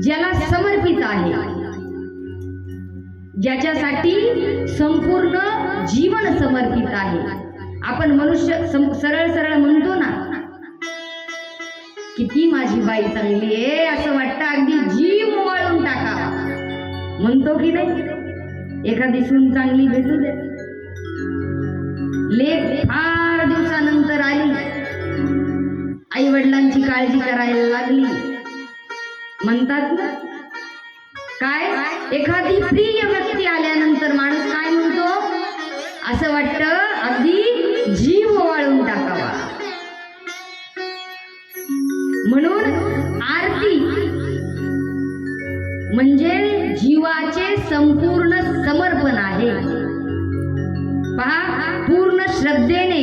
ज्याला समर्पित आहे. ज्याच्यासाठी संपूर्ण जीवन समर्पित आहे. आपण मनुष्य सरळ सरळ म्हणतो ना किती माझी बाई चांगली आहे असं वाटतं. अगदी जीव वाळून टाका. म्हणतो की नाही? एखादी सून चांगली भेटू दे. लेख फार काय एखादी प्रिय व्यक्ती आल्यानंतर माणूस काय म्हणतो? असं वाटतं अगदी जीव वाळून टाकावा. म्हणून आरती म्हणजे जीवाचे संपूर्ण समर्पण आहे. पहा पूर्ण श्रद्धेने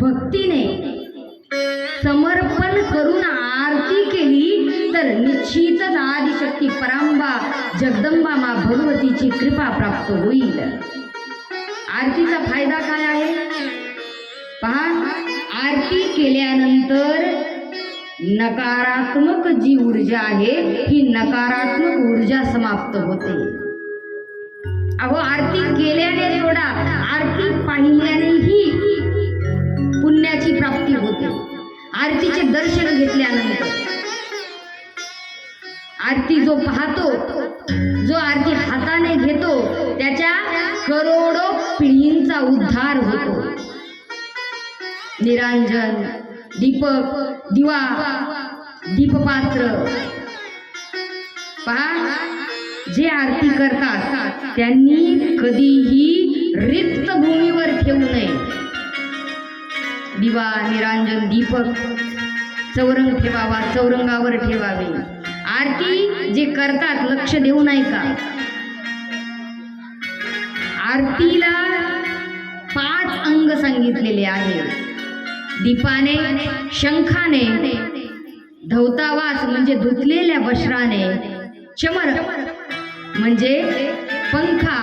भक्तीने समर्पण करून आरती केली. तर निश्चितच आदिशक्ती परांबा जगदंबा मा भगवतीची कृपा प्राप्त होईल. आरतीचा फायदा काय आहे? पहा आरती केल्यानंतर नकारात्मक जी ऊर्जा आहे ही नकारात्मक ऊर्जा समाप्त होते. अहो आरती केल्याने सोडा आरती पाहिल्यानेही पुण्याची प्राप्ती होते. आरतीचे दर्शन घेतल्यानंतर आरती जो पाहतो जो आरती हाताने घेतो त्याच्या करोडो पिढींचा उद्धार होतो. निरांजन दीपक दिवा दीपपात्र. पहा जे आरती करतात त्यांनी कधीही रिक्त भूमीवर ठेवू नये. दिवा निरांजन दीपक चौरंग ठेवावा चौरंगावर ठेवावे. आरती जे करतात लक्ष देऊ नाही का? आरतीला पाच अंग सांगितलेले आहे दीपाने शंखाने धवतावास म्हणजे धुतलेल्या वस्त्राने चमर म्हणजे पंखा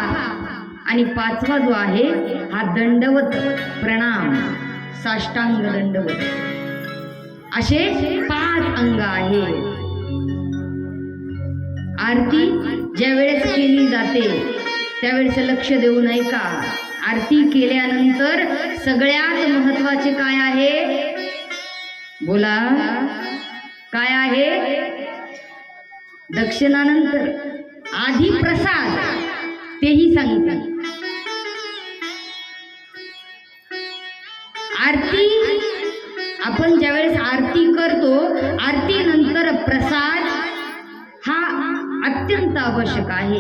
आणि पाचवा जो आहे हा दंडवत प्रणाम साष्टांग दंडवत. असे पाच अंग आहे आरती ज्या वेळेस केली जाते त्यावेळेस लक्ष देऊ नये का आरती केल्यानंतर सगळ्यात महत्त्वाचे काय आहे? बोला. काय आहे? दक्षिणानंतर आधी प्रसाद तेही सांगते. आरती आपण ज्यावेळेस आरती करतो आरती नंतर प्रसाद अत्यंत आवश्यक आहे.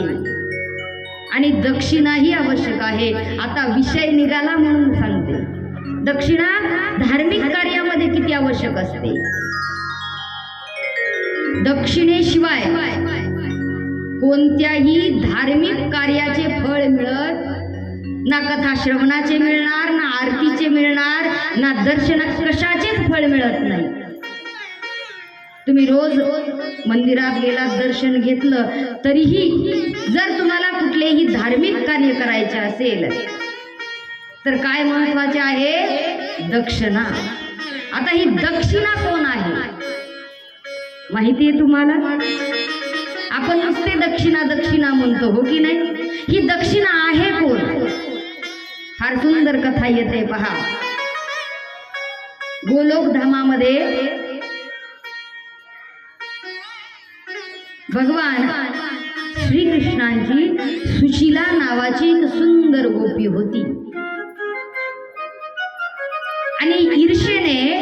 आणि दक्षिणाही आवश्यक आहे. आता विषय निघाला म्हणून सांगते. दक्षिणा धार्मिक कार्यामध्ये किती आवश्यक असते? दक्षिणेशिवाय कोणत्याही धार्मिक कार्याचे फळ मिळत ना कथा श्रवणाचे मिळणार ना आरतीचे मिळणार ना दर्शन कशाचेच फळ मिळत नाही. तुम्ही रोज मंदिरात गेला दर्शन घेतलं तरीही जर तुम्हाला कुठलेही धार्मिक कार्य करायचे असेल तर काय महत्त्वाचे आहे? दक्षिणा. आता ही दक्षिणा कोण आहे? माहिती आहे तुम्हाला? आपण नुसते दक्षिणा दक्षिणा म्हणतो हो की नाही? ही दक्षिणा आहे कोण? फार सुंदर कथा येते पहा. गोलोक धामामध्ये भगवान श्रीकृष्णांची सुशीला नावाची एक सुंदर गोपी होती. आणि ईर्षेने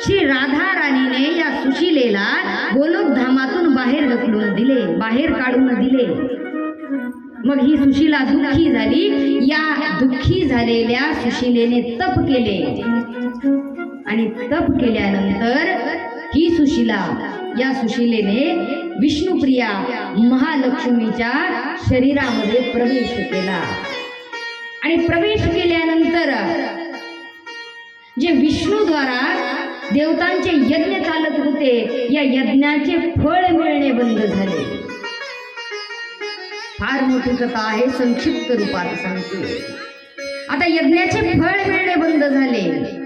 श्री राधा राणीने या सुशीलेला गोलोक धामातून बाहेर ढकलून दिले बाहेर काढून दिले. मग ही सुशीला दुःखी झाली. या दुःखी झालेल्या सुशीलेने तप केले. आणि तप केल्यानंतर ही सुशीला या सुशीलेने विष्णुप्रिया महालक्ष्मीच्या शरीरामध्ये प्रवेश केला. आणि प्रवेश केल्यानंतर जे विष्णूद्वारा देवतांचे यज्ञ चालत होते या यज्ञाचे फळ मिळणे बंद झाले. फार मोठी कथा आहे संक्षिप्त रूपात सांगते. आता यज्ञाचे फळ मिळणे बंद झाले.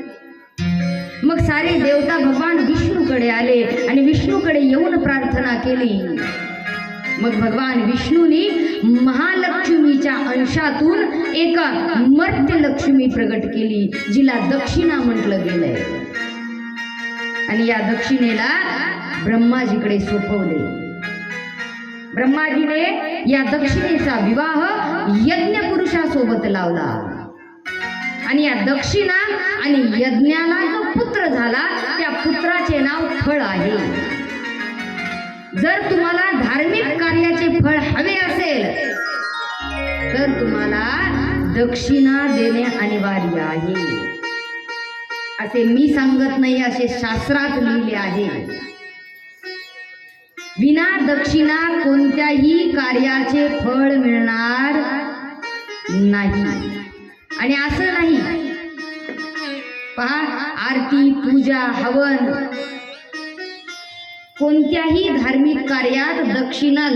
मग सारे देवता भगवान विष्णूकडे आले आणि विष्णूकडे येऊन प्रार्थना केली. मग भगवान विष्णूनी महालक्ष्मीच्या अंशातून एक मर्त्य लक्ष्मी प्रगट केली जिला दक्षिणा म्हटलं गेलंय. आणि या दक्षिणेला ब्रह्माजीकडे सोपवले. ब्रह्माजीने या दक्षिणेचा विवाह यज्ञ पुरुषासोबत लावला. आणि या दक्षिणा आणि यज्ञाला जो पुत्र झाला त्या पुत्राचे नाव फळ आहे. जर तुम्हाला धार्मिक कार्याचे फळ हवे असेल तर तुम्हाला दक्षिणा देणे अनिवार्य आहे. असे मी सांगत नाही असे शास्त्रात लिहिले आहे. विना दक्षिणा कोणत्याही कार्याचे फळ मिळणार नाही. आणि असं नाही पहा आरती पूजा हवन. कोणत्याही धार्मिक कार्यात दक्षिणा